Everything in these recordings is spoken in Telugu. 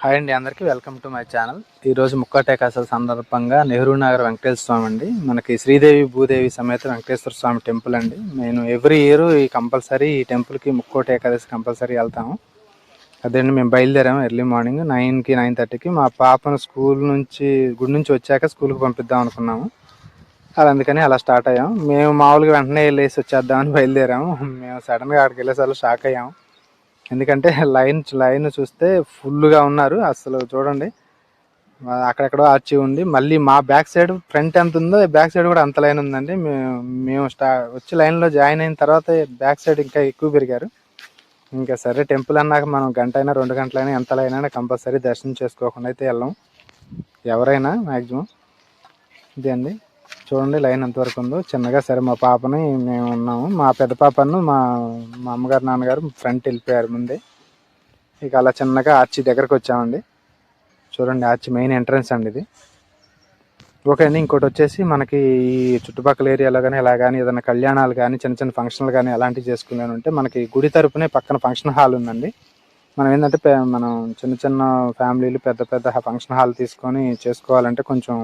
హాయ్ అండి అందరికీ వెల్కమ్ టు మై ఛానల్. ఈరోజు ముక్కోటేకాసల సందర్భంగా నెహ్రూ నగర్ వెంకటేశ్వర స్వామి అండి. మనకి శ్రీదేవి భూదేవి సమేత వెంకటేశ్వర స్వామి టెంపుల్ అండి. నేను ఎవ్రీ ఇయర్ ఈ కంపల్సరీ ఈ టెంపుల్కి ముక్కోటి ఏకాదశి కంపల్సరీ వెళ్తాము. అదేండి మేము బయలుదేరాము ఎర్లీ మార్నింగ్ నైన్కి నైన్ థర్టీకి మా పాపను స్కూల్ నుంచి గుడి నుంచి వచ్చాక స్కూల్కి పంపిద్దాం అనుకున్నాము. అలా అందుకని అలా స్టార్ట్ అయ్యాము మేము మామూలుగా వెంటనే వెళ్ళేసి వచ్చేద్దామని బయలుదేరాము. మేము సడన్గా అక్కడికి వెళ్ళేసరికి షాక్ అయ్యాము. ఎందుకంటే లైన్ లైన్ చూస్తే ఫుల్గా ఉన్నారు. అసలు చూడండి. అక్కడెక్కడో ఆర్చి ఉంది. మళ్ళీ మా బ్యాక్ సైడ్ ఫ్రంట్ ఎంత ఉందో బ్యాక్ సైడ్ కూడా అంత లైన్ ఉందండి. మేము మేము స్టా వచ్చి లైన్లో జాయిన్ అయిన తర్వాత బ్యాక్ సైడ్ ఇంకా ఎక్కువ పెరిగారు. ఇంకా సరే టెంపుల్ అన్నాక మనం గంట అయినా రెండు గంటలైనా ఎంత లైన్ అయినా కంపల్సరీ దర్శనం చేసుకోకుండా అయితే వెళ్ళాం. ఎవరైనా మ్యాక్సిమం ఇదే అండి. చూడండి లైన్ ఎంతవరకు ఉందో. చిన్నగా సరే మా పాపని మేము ఉన్నాము. మా పెద్ద పాపను మా మా అమ్మగారు నాన్నగారు ఫ్రంట్ వెళ్ళిపోయారు ముందే. ఇక అలా చిన్నగా ఆర్చి దగ్గరకు వచ్చామండి. చూడండి ఆర్చి మెయిన్ ఎంట్రన్స్ అండి ఇది. ఓకే అండి ఇంకోటి వచ్చేసి మనకి ఈ చుట్టుపక్కల ఏరియాలో కానీ ఇలా కానీ ఏదైనా కళ్యాణాలు కానీ చిన్న చిన్న ఫంక్షన్లు కానీ అలాంటివి చేసుకున్నాను అంటే మనకి గుడి తరపునే పక్కన ఫంక్షన్ హాల్ ఉందండి. మనం ఏంటంటే మనం చిన్న చిన్న ఫ్యామిలీలు పెద్ద పెద్ద ఫంక్షన్ హాల్ తీసుకొని చేసుకోవాలంటే కొంచెం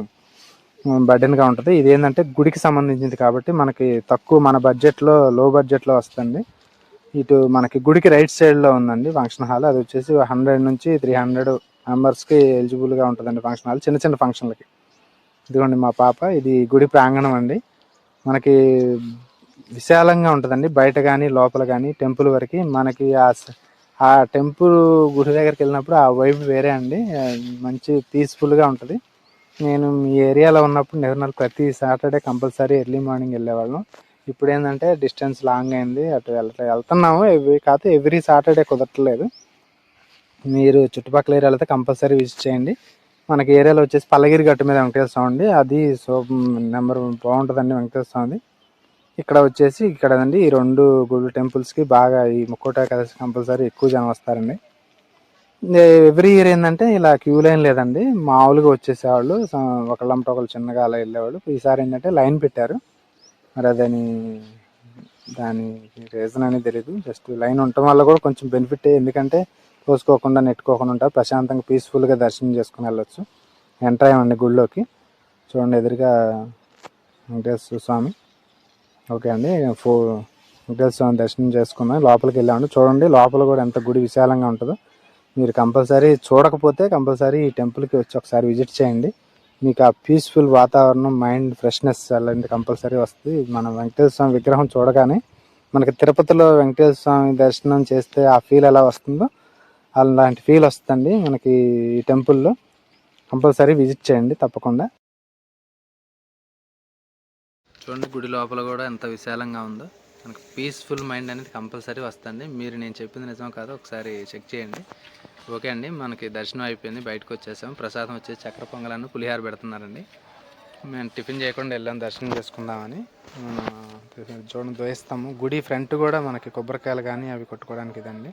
బర్డెన్గా ఉంటుంది. ఇది ఏంటంటే గుడికి సంబంధించింది కాబట్టి మనకి తక్కువ మన బడ్జెట్లో లో బడ్జెట్లో వస్తుంది. ఇటు మనకి గుడికి రైట్ సైడ్లో ఉందండి ఫంక్షన్ హాల్ అది వచ్చేసి హండ్రెడ్ నుంచి త్రీ హండ్రెడ్ మెంబర్స్కి ఎలిజిబుల్గా ఉంటుందండి ఫంక్షన్ హాల్ చిన్న చిన్న ఫంక్షన్లకి ఇదిగోండి మా పాప. ఇది గుడి ప్రాంగణం అండి. మనకి విశాలంగా ఉంటుందండి. బయట కానీ లోపల కానీ టెంపుల్ వరకు. మనకి ఆ ఆ టెంపుల్ గుడి దగ్గరికి వెళ్ళినప్పుడు ఆ వైబ్ వేరే అండి. మంచి పీస్ఫుల్గా ఉంటుంది. నేను మీ ఏరియాలో ఉన్నప్పుడు నిర్మల్ ప్రతి సాటర్డే కంపల్సరీ ఎర్లీ మార్నింగ్ వెళ్ళేవాళ్ళం. ఇప్పుడు ఏంటంటే డిస్టెన్స్ లాంగ్ అయింది. అటు వెళ్తా వెళ్తున్నాము. ఎవ్రీ కాకపోతే ఎవ్రీ సాటర్డే కుదరట్లేదు. మీరు చుట్టుపక్కల ఏరియాలో అయితే కంపల్సరీ విజిట్ చేయండి. మనకి ఏరియాలో వచ్చేసి పల్లగిరి గట్టు మీద వెంకటేశ్వర స్వామి అండి అది సో నెంబర్ బాగుంటుందండి వెంకటేశ్వర స్వామి ఇక్కడ వచ్చేసి ఇక్కడ అండి ఈ రెండు గుడి టెంపుల్స్కి బాగా ఈ ముక్కోట ఏకాదశి కంపల్సరీ ఎక్కువ జనం వస్తారండి. ఎవ్రీ ఇయర్ ఏంటంటే ఇలా క్యూ లైన్ లేదండి. మామూలుగా వచ్చేసేవాళ్ళు స- ఒకళ్ళంట ఒకళ్ళు చిన్నగా అలా వెళ్ళేవాళ్ళు. ఈసారి ఏంటంటే లైన్ పెట్టారు. మరి అదని దాని రీజన్ అనేది తెలియదు జస్ట్ లైన్ ఉండటం వల్ల కూడా కొంచెం బెనిఫిట్ ఎందుకంటే కోసుకోకుండా నెట్టుకోకుండా ఉంటారు. ప్రశాంతంగా పీస్ఫుల్గా దర్శనం చేసుకుని వెళ్ళొచ్చు. ఎంటర్ అయ్యామండి గుడిలోకి చూడండి ఎదురుగా వెంకటేశ్వర స్వామి. ఓకే అండి. ఫో వెంకటేశ్వర స్వామి దర్శనం చేసుకున్నాం. లోపలికి వెళ్ళామండి. చూడండి లోపల కూడా ఎంత గుడి విశాలంగా ఉంటుందో. మీరు కంపల్సరీ చూడకపోతే కంపల్సరీ ఈ టెంపుల్కి వచ్చి ఒకసారి విజిట్ చేయండి. మీకు ఆ పీస్ఫుల్ వాతావరణం మైండ్ ఫ్రెష్నెస్ అలాంటి కంపల్సరీ వస్తుంది. మన వెంకటేశ్వర స్వామి విగ్రహం చూడగానే మనకి తిరుపతిలో వెంకటేశ్వర స్వామి దర్శనం చేస్తే ఆ ఫీల్ ఎలా వస్తుందో అలాంటి ఫీల్ వస్తుందండి మనకి ఈ టెంపుల్లో కంపల్సరీ విజిట్ చేయండి తప్పకుండా. చూడండి గుడి లోపల కూడా ఎంత విశాలంగా ఉందో. మనకు పీస్ఫుల్ మైండ్ అనేది కంపల్సరీ వస్తుంది. మీరు నేను చెప్పింది నిజం కాదు ఒకసారి చెక్ చేయండి. ఓకే అండి మనకి దర్శనం అయిపోయింది బయటకు వచ్చేసాం. ప్రసాదం వచ్చేసి చక్కెర పొంగలను పులిహార పెడుతున్నారండి. మేము టిఫిన్ చేయకుండా వెళ్ళాం దర్శనం చేసుకుందామని. చూడండి ద్వయిస్తాము గుడి ఫ్రంట్ కూడా మనకి కొబ్బరికాయలు కానీ అవి కొట్టుకోవడానికి ఇదండి.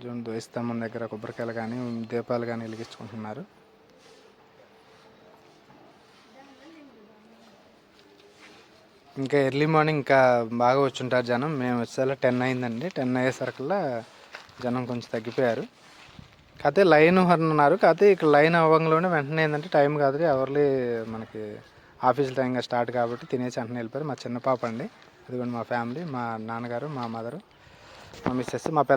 చూడండి ద్వయిస్తంభం దగ్గర కొబ్బరికాయలు కానీ దీపాలు కానీ వెలిగించుకుంటున్నారు. ఇంకా ఎర్లీ మార్నింగ్ ఇంకా బాగా వచ్చుంటారు జనం. మేము వచ్చేలా టెన్ అయిందండి. టెన్ అయ్యేసరికల్లా జనం కొంచెం తగ్గిపోయారు. కాకపోతే లైన్ అన్నారు కాకపోతే ఇక్కడ లైన్ అవ్వంలోనే వెంటనే ఏంటంటే టైం కాదు ఎవర్లీ మనకి ఆఫీస్ టైంగా స్టార్ట్ కాబట్టి తినేసి వెంటనే వెళ్ళిపోయారు. మా చిన్న పాప అండి. అదిగోండి మా ఫ్యామిలీ మా నాన్నగారు మా మదరు మా మిస్సెస్ మా పెద్ద